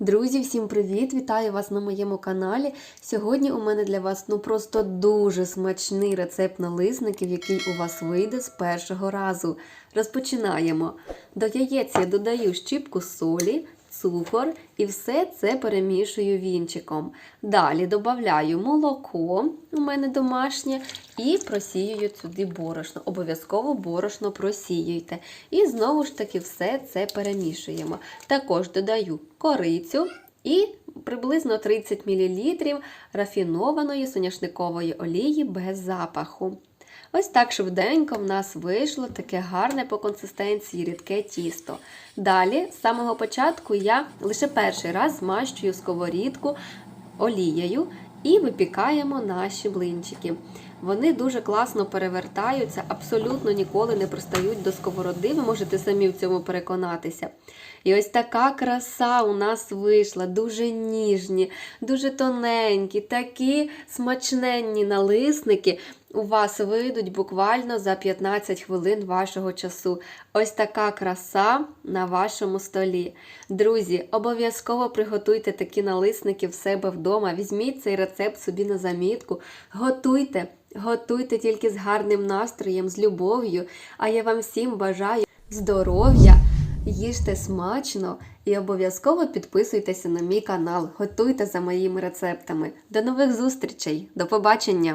Друзі, всім привіт! Вітаю вас на моєму каналі. Сьогодні у мене для вас ну просто дуже смачний рецепт налисників, який у вас вийде з першого разу. Розпочинаємо. До яєць я додаю щіпку солі, цукор і все це перемішую вінчиком. Далі додаю молоко, у мене домашнє, і просіюю сюди борошно. Обов'язково борошно просіюйте. І знову ж таки все це перемішуємо. Також додаю корицю і приблизно 30 мл рафінованої соняшникової олії без запаху. Ось так швиденько в нас вийшло таке гарне по консистенції рідке тісто. Далі, з самого початку, я лише перший раз змащую сковорідку олією і випікаємо наші блинчики. Вони дуже класно перевертаються, абсолютно ніколи не пристають до сковороди. Ви можете самі в цьому переконатися. І ось така краса у нас вийшла, дуже ніжні, дуже тоненькі, такі смачненні налисники. У вас вийдуть буквально за 15 хвилин вашого часу. Ось така краса на вашому столі. Друзі, обов'язково приготуйте такі налисники в себе вдома. Візьміть цей рецепт собі на замітку. Готуйте, готуйте тільки з гарним настроєм, з любов'ю. А я вам всім бажаю здоров'я. Їжте смачно і обов'язково підписуйтеся на мій канал. Готуйте за моїми рецептами. До нових зустрічей! До побачення!